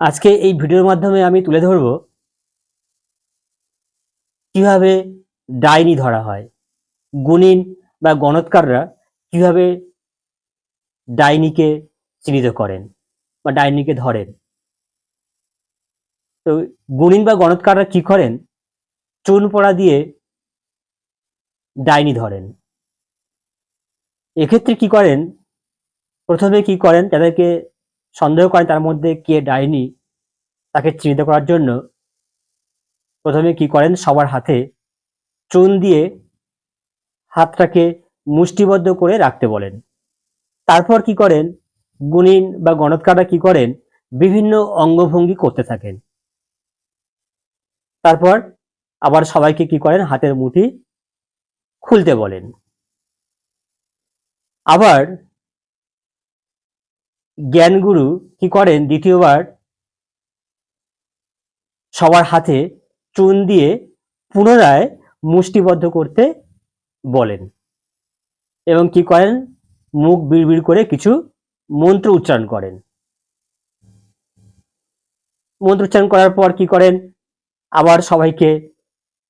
আজকে এই ভিডিওর মাধ্যমে আমি তুলে ধরব কীভাবে ডাইনি ধরা হয়, গুণিন বা গণৎকাররা কীভাবে ডাইনিকে চিহ্নিত করেন বা ডাইনিকে ধরেন। তো গুণিন বা গণৎকাররা কি করেন? চুন পড়া দিয়ে ডাইনি ধরেন। এক্ষেত্রে কি করেন? প্রথমে কি করেন? তাদেরকে সন্দেহ করেন তার মধ্যে কে ডাইনি তাকে চিহ্নিত করার জন্য। প্রথমে কি করেন? সবার হাতে চুন দিয়ে হাতটাকে মুষ্টিবদ্ধ করে রাখতে বলেন। তারপর কি করেন? গুণিন বা গণৎকাররা কি করেন? বিভিন্ন অঙ্গভঙ্গি করতে থাকেন। তারপর আবার সবাইকে কি করেন? হাতের মুঠি খুলতে বলেন। আবার জ্ঞানগুরু কি করেন? দ্বিতীয়বার সবার হাতে চুন দিয়ে পুনরায় মুষ্টিবদ্ধ করতে বলেন এবং কি করেন? মুখ বিড়বিড় করে কিছু মন্ত্র উচ্চারণ করেন। মন্ত্র উচ্চারণ করার পর কি করেন? আবার সবাইকে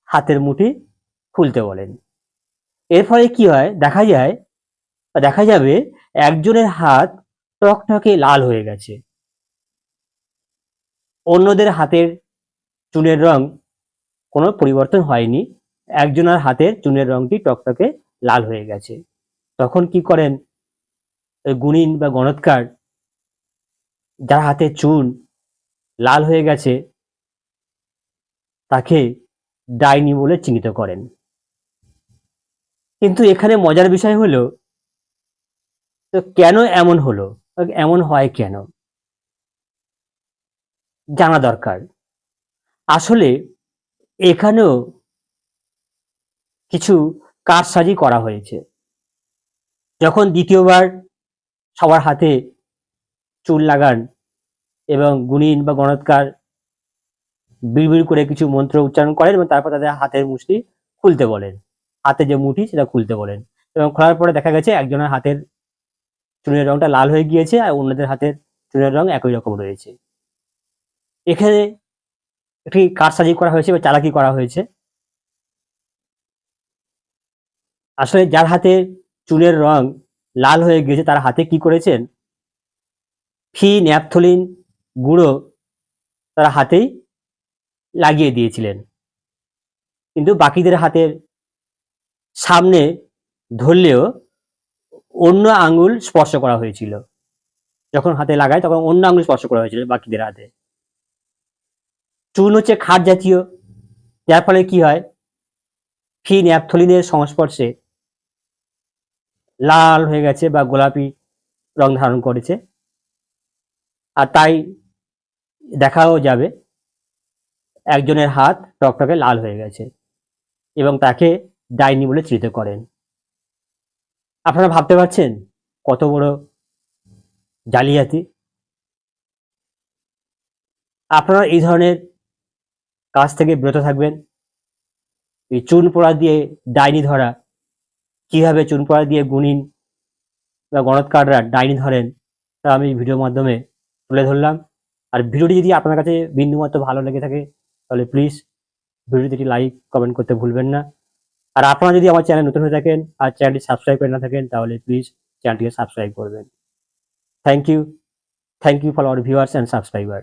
হাতের মুঠি খুলতে বলেন। এর ফলে কি হয়? দেখা যায়, দেখা যাবে একজনের হাত টকটকে লাল হয়ে গেছে। অন্যদের হাতের চুনের রং কোনো পরিবর্তন হয়নি। একজনের হাতের চুনের রংটি টকটকে লাল হয়ে গেছে। তখন কি করেন? গুণিন বা গণৎকার যার হাতে চুন লাল হয়ে গেছে, তাকে ডাইনি বলে চিহ্নিত করেন। কিন্তু এখানে মজার বিষয় হলো, তো কেন এমন হলো? এমন হয় কেন? জানা দরকার। আসলে এখানেও কিছু কারসাজি করা হয়েছে। যখন দ্বিতীয়বার সবার হাতে চুল লাগান এবং গুণিন বা গণৎকার বিড়বিড় করে কিছু মন্ত্র উচ্চারণ করেন এবং তারপর তাদের হাতের মুষ্টি খুলতে বলেন। হাতে যে মুঠি সেটা খুলতে বলেন এবং খোলার পরে দেখা গেছে একজনের হাতের চুনের রংটা লাল হয়ে গিয়েছে আর অন্যদের হাতের চুনের রং একই রকম রয়েছে। এখানে একটি কারসাজি করা হয়েছে বা চালাকি করা হয়েছে। আসলে যার হাতে চুলের রং লাল হয়ে গিয়েছে, তার হাতে কি করেছেন? ফি, ন্যাপথলিন গুঁড়ো তারা হাতেই লাগিয়ে দিয়েছিলেন। কিন্তু বাকিদের হাতের সামনে ধরলেও অন্য আঙ্গুল স্পর্শ করা হয়েছিল। যখন হাতে লাগায় তখন অন্য আঙ্গুল স্পর্শ করা হয়েছিল বাকিদের হাতে। চুন হচ্ছে খাট জাতীয়, যার ফলে কি হয়? ফি ন্যাপথলিনের সংস্পর্শে লাল হয়ে গেছে বা গোলাপি রং ধারণ করেছে। আর তাই দেখাও যাবে, একজনের হাত টকটকে লাল হয়ে গেছে এবং তাকে ডাইনি বলে চিহ্নিত করেন। আপনারা ভাবতে পারছেন কত বড় জালিয়াতি? আপনারা এই ধরনের কাজ থেকে বিরত থাকবেন। এই চুন পোড়া দিয়ে ডাইনি ধরা, কীভাবে চুন পোড়া দিয়ে গুণিন বা গণৎকাররা ডাইনি ধরেন, তা আমি ভিডিওর মাধ্যমে তুলে ধরলাম। আর ভিডিওটি যদি আপনার কাছে বিন্দুমাত্র ভালো লেগে থাকে, তাহলে প্লিজ ভিডিওটি লাইক কমেন্ট করতে ভুলবেন না। আর আপনারা যদি আমার চ্যানেল নতুন হয়ে থাকেন আর চ্যানেলটি সাবস্ক্রাইব করে না থাকেন, তাহলে প্লিজ চ্যানেলটিকে সাবস্ক্রাইব করবেন। Thank you thank you for our viewers and subscriber